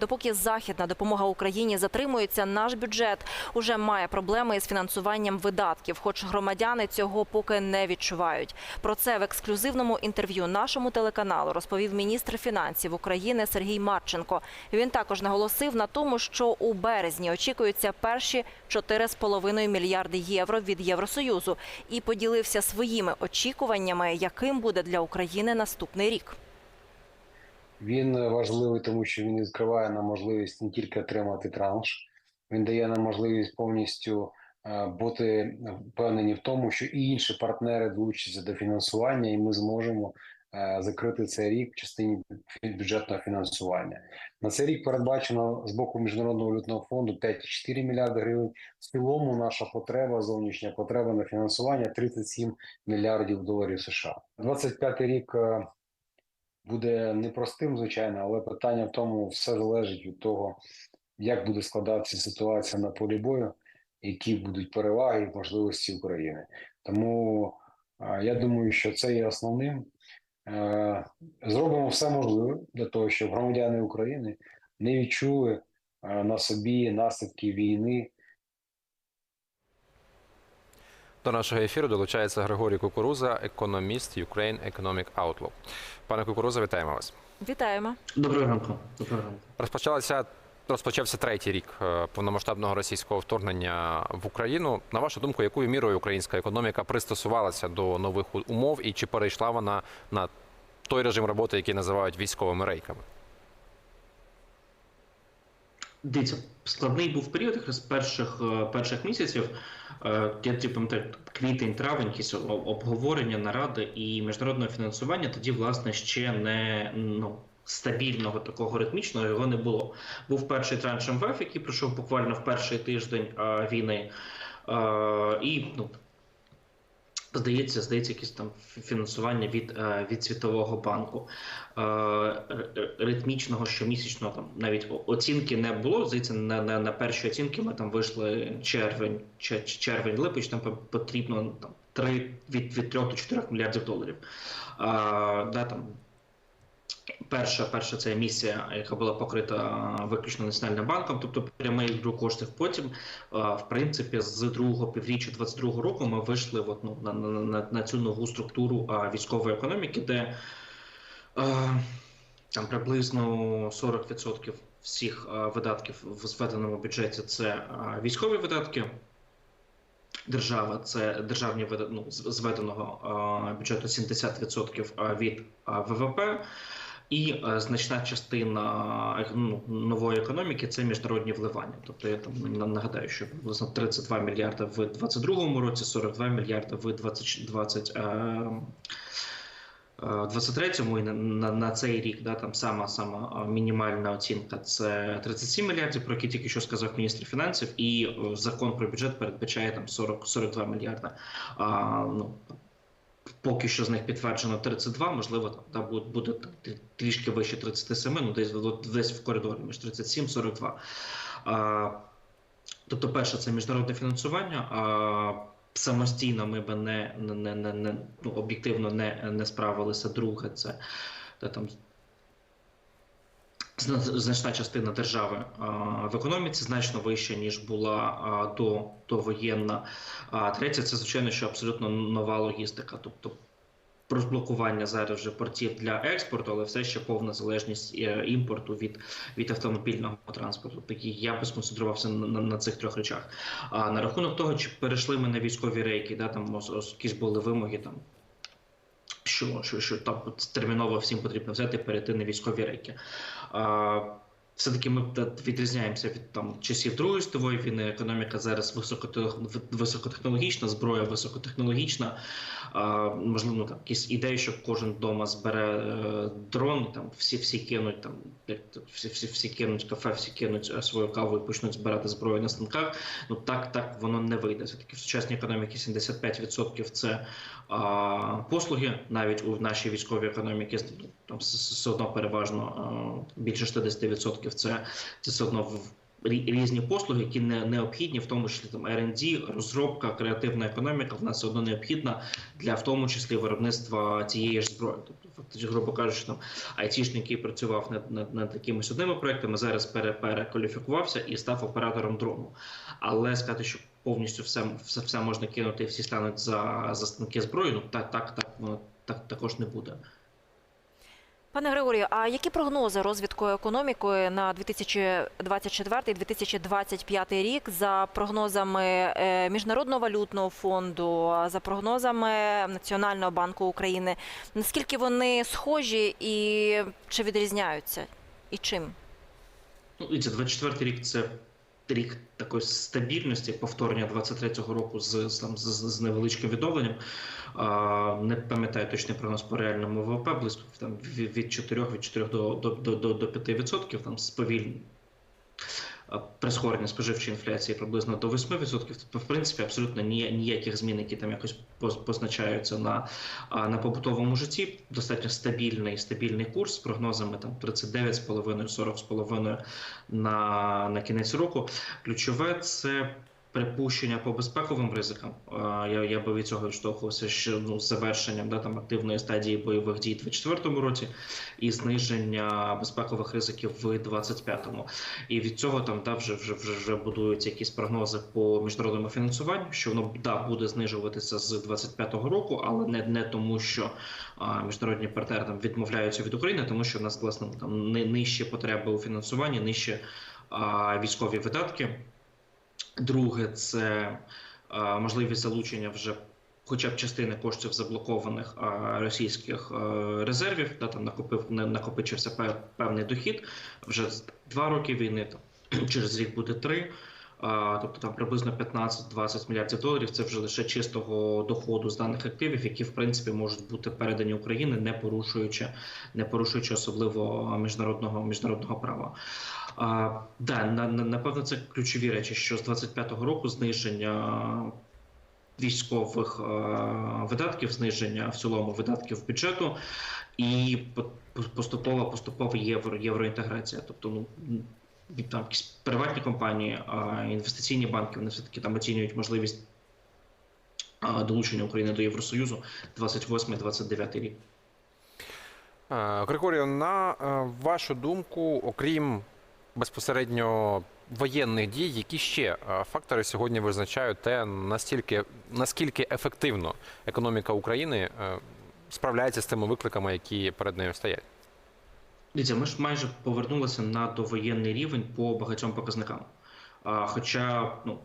Допоки західна допомога Україні затримується, наш бюджет уже має проблеми із фінансуванням видатків, хоч громадяни цього поки не відчувають. Про це в ексклюзивному інтерв'ю нашому телеканалу розповів міністр фінансів України Сергій Марченко. Він також наголосив на тому, що у березні очікуються перші 4,5 мільярди євро від Євросоюзу, і поділився своїми очікуваннями, яким буде для України наступний рік. Він важливий, тому що він відкриває нам можливість не тільки отримати транш, він дає нам можливість повністю е, бути впевнені в тому, що і інші партнери долучаться до фінансування, і ми зможемо е, закрити цей рік в частині бюджетного фінансування. На цей рік передбачено з боку міжнародного валютного фонду 5,4 мільярди гривень. В цілому наша потреба, зовнішня потреба на фінансування 37 мільярдів доларів США. 25 рік. Буде непростим, звичайно, але питання в тому, все залежить від того, як буде складатися ситуація на полі бою, які будуть переваги і можливості України. Тому я думаю, що це є основним. Е, Зробимо все можливе для того, щоб громадяни України не відчули е, на собі наслідки війни. До нашого ефіру долучається Григорій Кукуруза, економіст Ukraine Economic Outlook. Пане Кукуруза, вітаємо вас. Вітаємо. Доброго ранку. Доброго ранку. Розпочалася розпочався третій рік е, повномасштабного російського вторгнення в Україну. На вашу думку, якою мірою українська економіка пристосувалася до нових умов і чи перейшла вона на той режим роботи, який називають військовими рейками? Дивіться, складний був період з перших, е, перших місяців. Е, Я пам'ятаю, квітень, травень, якісь обговорення, наради і міжнародне фінансування. Тоді, власне, ще не ну. Стабільного такого ритмічного його не було. Був перший транш МВФ, який пройшов буквально в перший тиждень е, війни, і ну, Здається, здається, якісь там фінансування від, е, від Світового банку. Е, Ритмічного щомісячного там навіть оцінки не було. Здається, на, на, на перші оцінки ми там вийшли червень, червень, липень, там потрібно там 3, від, від 3 до 4 мільярдів доларів. А, да, там, Перша, перша це місія, яка була покрита виключно національним банком, тобто прямий друк коштів. Потім, в принципі, з другого півріччя 22 року ми вийшли от, ну, на, на, на, цю нову структуру військової економіки, де а, там приблизно 40% всіх видатків в зведеному бюджеті це військові видатки. Держава це державні ну, зведеного бюджету 70% від ВВП. І е, значна частина ну, нової економіки це міжнародні вливання. Тобто я там нагадаю, що приблизно 32 мільярда в 2022 році, 42 мільярда в 2020, е, е, 23-му і на, на, на цей рік да, там сама сама е, мінімальна оцінка це 37 мільярдів, про які тільки що сказав міністр фінансів, і е, закон про бюджет передбачає там 40 42 мільярда. А, ну, Поки що з них підтверджено 32, можливо, там да, буде, буде трішки вище 37, ну десь, десь в коридорі між 37-42. А, тобто, перше, це міжнародне фінансування. А, самостійно ми би не, не, не, не, ну, об'єктивно не, не справилися. Друге, це де там значна частина держави в економіці значно вища, ніж була а, до, довоєнна. А третє, це звичайно, що абсолютно нова логістика, тобто. Розблокування зараз вже портів для експорту, але все ще повна залежність е, імпорту від, від автомобільного транспорту. Такі я би сконцентрувався на, на, на цих трьох речах. А на рахунок того, чи перейшли ми на військові рейки, да, там якісь були вимоги там. Що, що, що там терміново всім потрібно взяти перейти на військові рейки. Все-таки ми відрізняємося від там часів Другої світової війни. Економіка зараз високотех- високотехнологічна, зброя високотехнологічна. А, можливо, ну, там якісь ідеї, що кожен вдома збере е, дрон, там всі всі кинуть там, всі, всі, всі кинуть кафе, всі кинуть е, свою каву і почнуть збирати зброю на станках. Ну так, так воно не вийде. Все таки в сучасній економіці 75% це а, послуги, навіть у нашій військовій економіці там с- с- все одно переважно а, більше 60% це, це все одно різні послуги, які не необхідні, в тому числі там R&D, розробка, креативна економіка, в нас все одно необхідна для в тому числі виробництва цієї ж зброї. Тобто, фактично, грубо кажучи, там айтішник, який працював над, над, над якимись одними проектами, зараз пере, перекваліфікувався і став оператором дрону. Але сказати, що повністю все, все, все можна кинути, всі стануть за, за станки зброї, ну так, так, так, воно так також не буде. Пане Григорію, а які прогнози розвитку економіки на 2024-2025 рік за прогнозами е, Міжнародного валютного фонду, за прогнозами Національного банку України? Наскільки вони схожі і чи відрізняються? І чим? Ну, і це 24 рік це рік такої стабільності, повторення 23-го року з, там, з, з невеличким відновленням. А, не пам'ятаю точний прогноз по реальному ВВП, близько там, від від 4, від 4 до, до, до, до, до 5%, там сповільнення. Прискорення споживчої інфляції приблизно до 8%. Тобто, в принципі, абсолютно ні- ніяких змін, які там якось поз- позначаються на, на побутовому житті. Достатньо стабільний стабільний курс з прогнозами там 39,5-40,5 на, на кінець року. Ключове це припущення по безпековим ризикам. Я, я би від цього відштовхувався ще ну, завершенням да, там, активної стадії бойових дій у 2024 році і зниження безпекових ризиків в 2025. І від цього там да, вже, вже, вже, вже будуються якісь прогнози по міжнародному фінансуванню, що воно да, буде знижуватися з 25-го року, але не, не тому, що а, міжнародні партнери там відмовляються від України, тому що в нас власне там ни- нижчі потреби у фінансуванні, нижчі а, військові видатки. Друге, це можливість залучення вже. Хоча б частини коштів заблокованих а, російських а, резервів, да, там накопив накопичився пев- певний дохід вже два роки війни, там через рік буде три. Тобто там приблизно 15-20 мільярдів доларів. Це вже лише чистого доходу з даних активів, які в принципі можуть бути передані Україні, не порушуючи, не порушуючи особливо міжнародного міжнародного права. А, да, на, на, напевно, це ключові речі, що з 25-го року зниження військових е, видатків, зниження в цілому видатків бюджету і по- поступово поступово євро євроінтеграція. Тобто, ну там якісь приватні компанії, а інвестиційні банки вони все таки там оцінюють можливість долучення України до Євросоюзу 28-29 рік. Е, Григорію, на е, вашу думку, окрім безпосередньо воєнних дій, які ще е, фактори сьогодні визначають те, настільки наскільки ефективно економіка України е, справляється з тими викликами, які перед нею стоять? Дивіться, ми ж майже повернулися на довоєнний рівень по багатьом показникам. Хоча, ну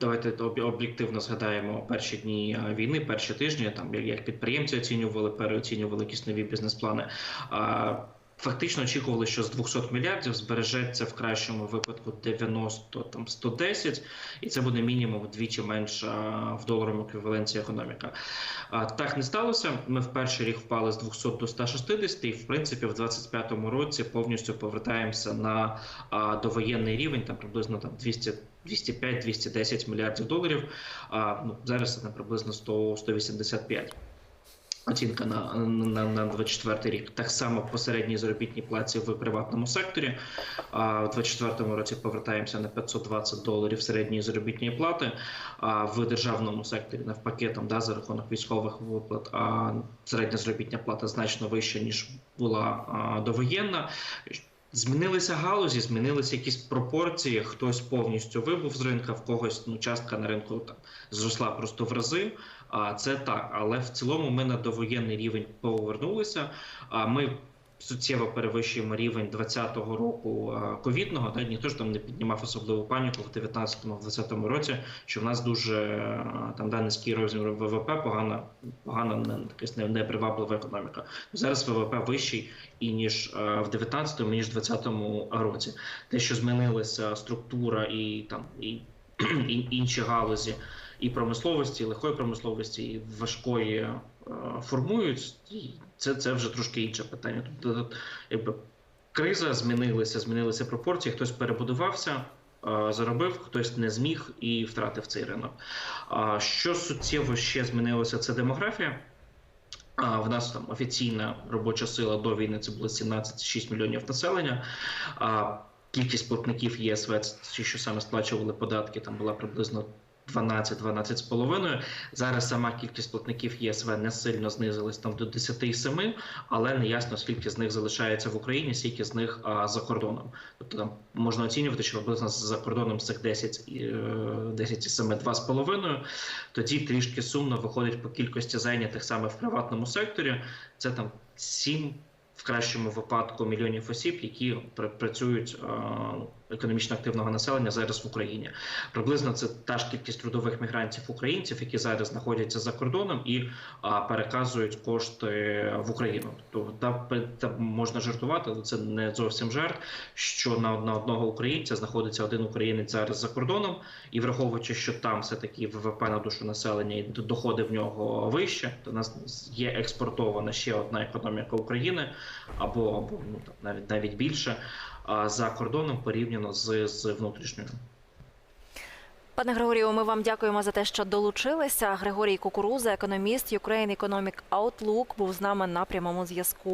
давайте об'єктивно згадаємо перші дні війни, перші тижні, там як- підприємці оцінювали, переоцінювали якісь нові бізнес-плани. Фактично очікували, що з 200 мільярдів збережеться в кращому випадку 90, там 110, і це буде мінімум вдвічі менша в доларовому еквіваленті економіка. А, Так не сталося. Ми в перший рік впали з 200 до 160, і в принципі в 25-му році повністю повертаємося на а, довоєнний рівень, там приблизно там 200 205-210 мільярдів доларів. А ну зараз це там приблизно 100 185. Оцінка на, на, на 24 рік. Так само по середній заробітній плаці в приватному секторі. А в 24 році повертаємося на 520 доларів середньої заробітної плати. А в державному секторі навпаки, там да, за рахунок військових виплат, а середня заробітня плата значно вища ніж була а, довоєнна. Змінилися галузі, змінилися якісь пропорції. Хтось повністю вибув з ринка, в когось ну частка на ринку там зросла просто в рази. А це так, але в цілому ми на довоєнний рівень повернулися. А ми суттєво перевищуємо рівень 20-го року ковідного. Та ніхто ж там не піднімав особливу паніку в 19-20 році. Що в нас дуже там да, розмір ВВП, погана, погана не неприваблива економіка. Зараз ВВП вищий і ніж в 19-му, ніж в 20-му році. Те, що змінилася структура і там і інші галузі і промисловості, і легкої промисловості, і важкої е, формують, це, це вже трошки інше питання. Тобто, якби криза змінилася, змінилися пропорції, хтось перебудувався. е, Заробив, хтось не зміг і втратив цей ринок. Що суттєво ще змінилося, це демографія. В нас там офіційна робоча сила до війни це було 17,6 мільйонів населення. Кількість платників ЄСВ, що саме сплачували податки, там була приблизно 12-12 з половиною. Зараз сама кількість платників ЄСВ не сильно знизилась там до 10,7, але не ясно скільки з них залишається в Україні, скільки з них а, за кордоном. Тобто там можна оцінювати, що приблизно за кордоном з цих 10, і, е, 10,7 2,5. Тоді трішки сумно виходить по кількості зайнятих саме в приватному секторі. Це там 7 в кращому випадку мільйонів осіб, які пр- працюють е, економічно активного населення зараз в Україні. Приблизно це та ж кількість трудових мігрантів українців, які зараз знаходяться за кордоном і переказують кошти в Україну. Тобто та, можна жартувати, але це не зовсім жарт. Що на одного українця знаходиться один українець зараз за кордоном, і враховуючи, що там все таки ВВП на душу населення і доходи в нього вище, то нас є експортована ще одна економіка України, або, або ну там навіть навіть більше за кордоном порівняно з, з внутрішньою. Пане Григорію, ми вам дякуємо за те, що долучилися. Григорій Кукуруза, економіст Ukraine Economic Outlook, був з нами на прямому зв'язку.